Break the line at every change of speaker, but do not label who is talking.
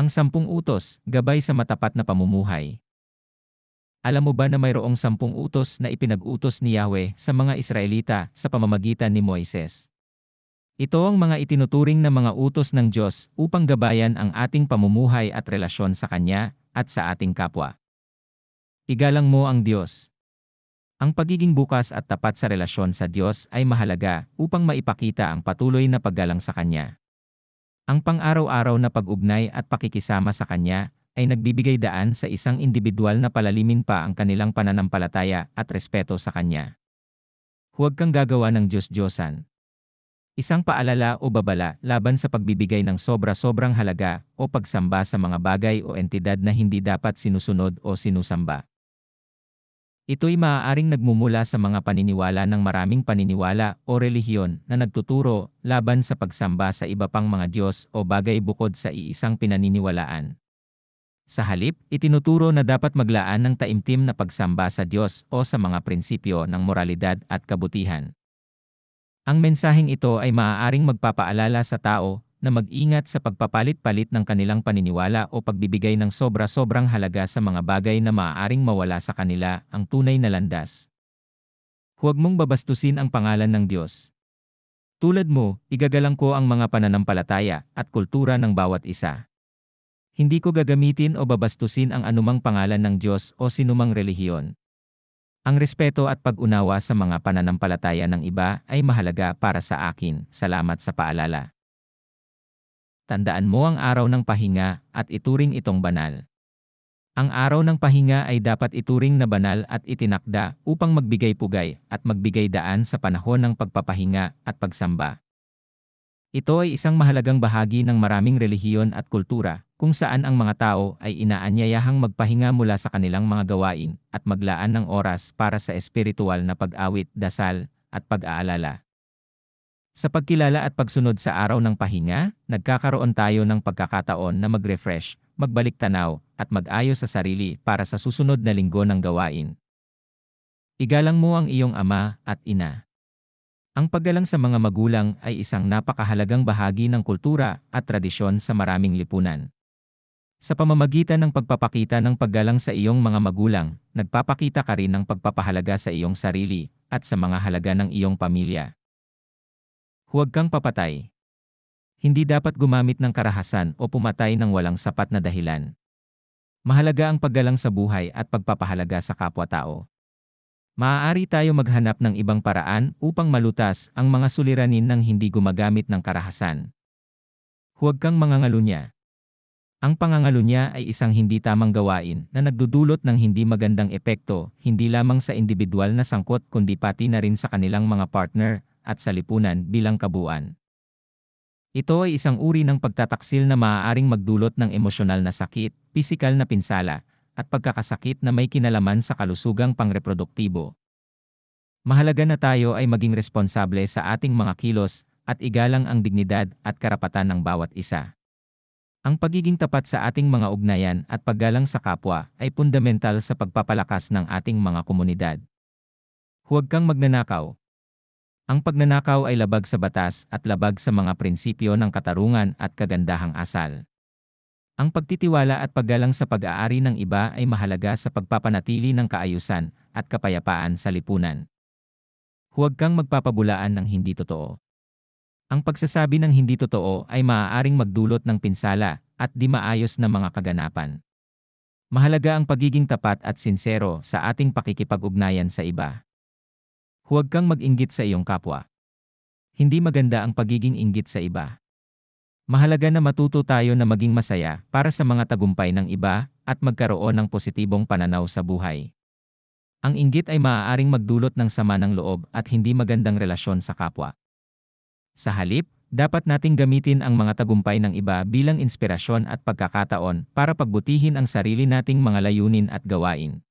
Ang sampung utos, gabay sa matapat na pamumuhay. Alam mo ba na mayroong sampung utos na ipinag-utos ni Yahweh sa mga Israelita sa pamamagitan ni Moises? Ito ang mga itinuturing na mga utos ng Diyos upang gabayan ang ating pamumuhay at relasyon sa Kanya at sa ating kapwa. Igalang mo ang Diyos. Ang pagiging bukas at tapat sa relasyon sa Diyos ay mahalaga upang maipakita ang patuloy na paggalang sa Kanya. Ang pang-araw-araw na pag-ugnay at pakikisama sa Kanya ay nagbibigay daan sa isang individual na palalimin pa ang kanilang pananampalataya at respeto sa Kanya. Huwag kang gagawa ng Diyos-Diyosan. Isang paalala o babala laban sa pagbibigay ng sobra-sobrang halaga o pagsamba sa mga bagay o entidad na hindi dapat sinusunod o sinusamba. Ito'y maaaring nagmumula sa mga paniniwala ng maraming paniniwala o relihiyon na nagtuturo laban sa pagsamba sa iba pang mga Diyos o bagay bukod sa iisang pinaniniwalaan. Sa halip, itinuturo na dapat maglaan ng taimtim na pagsamba sa Diyos o sa mga prinsipyo ng moralidad at kabutihan. Ang mensaheng ito ay maaaring magpapaalala sa tao na mag-ingat sa pagpapalit-palit ng kanilang paniniwala o pagbibigay ng sobra-sobrang halaga sa mga bagay na maaaring mawala sa kanila ang tunay na landas. Huwag mong babastusin ang pangalan ng Diyos. Tulad mo, igagalang ko ang mga pananampalataya at kultura ng bawat isa. Hindi ko gagamitin o babastusin ang anumang pangalan ng Diyos o sinumang relihiyon. Ang respeto at pag-unawa sa mga pananampalataya ng iba ay mahalaga para sa akin. Salamat sa paalala. Tandaan mo ang araw ng pahinga at ituring itong banal. Ang araw ng pahinga ay dapat ituring na banal at itinakda upang magbigay pugay at magbigay daan sa panahon ng pagpapahinga at pagsamba. Ito ay isang mahalagang bahagi ng maraming relihiyon at kultura, kung saan ang mga tao ay inaanyayahang magpahinga mula sa kanilang mga gawain at maglaan ng oras para sa espiritual na pag-awit, dasal, at pag-aalala. Sa pagkilala at pagsunod sa araw ng pahinga, nagkakaroon tayo ng pagkakataon na mag-refresh, magbalik tanaw, at mag-ayos sa sarili para sa susunod na linggo ng gawain. Igalang mo ang iyong ama at ina. Ang paggalang sa mga magulang ay isang napakahalagang bahagi ng kultura at tradisyon sa maraming lipunan. Sa pamamagitan ng pagpapakita ng paggalang sa iyong mga magulang, nagpapakita ka rin ng pagpapahalaga sa iyong sarili at sa mga halaga ng iyong pamilya. Huwag kang papatay. Hindi dapat gumamit ng karahasan o pumatay ng walang sapat na dahilan. Mahalaga ang paggalang sa buhay at pagpapahalaga sa kapwa-tao. Maaari tayo maghanap ng ibang paraan upang malutas ang mga suliranin ng hindi gumagamit ng karahasan. Huwag kang mangangalunya. Ang pangangalunya ay isang hindi tamang gawain na nagdudulot ng hindi magandang epekto hindi lamang sa individual na sangkot kundi pati na rin sa kanilang mga partner at sa lipunan bilang kabuuan. Ito ay isang uri ng pagtataksil na maaaring magdulot ng emosyonal na sakit, pisikal na pinsala, at pagkakasakit na may kinalaman sa kalusugang pangreproduktibo. Mahalaga na tayo ay maging responsable sa ating mga kilos at igalang ang dignidad at karapatan ng bawat isa. Ang pagiging tapat sa ating mga ugnayan at paggalang sa kapwa ay fundamental sa pagpapalakas ng ating mga komunidad. Huwag kang magnanakaw. Ang pagnanakaw ay labag sa batas at labag sa mga prinsipyo ng katarungan at kagandahang asal. Ang pagtitiwala at paggalang sa pag-aari ng iba ay mahalaga sa pagpapanatili ng kaayusan at kapayapaan sa lipunan. Huwag kang magpapabulaan ng hindi totoo. Ang pagsasabi ng hindi totoo ay maaaring magdulot ng pinsala at di maayos na mga kaganapan. Mahalaga ang pagiging tapat at sinsero sa ating pakikipag-ugnayan sa iba. Huwag kang mag-inggit sa iyong kapwa. Hindi maganda ang pagiging inggit sa iba. Mahalaga na matuto tayo na maging masaya para sa mga tagumpay ng iba at magkaroon ng positibong pananaw sa buhay. Ang inggit ay maaaring magdulot ng sama ng loob at hindi magandang relasyon sa kapwa. Sa halip, dapat nating gamitin ang mga tagumpay ng iba bilang inspirasyon at pagkakataon para pagbutihin ang sarili nating mga layunin at gawain.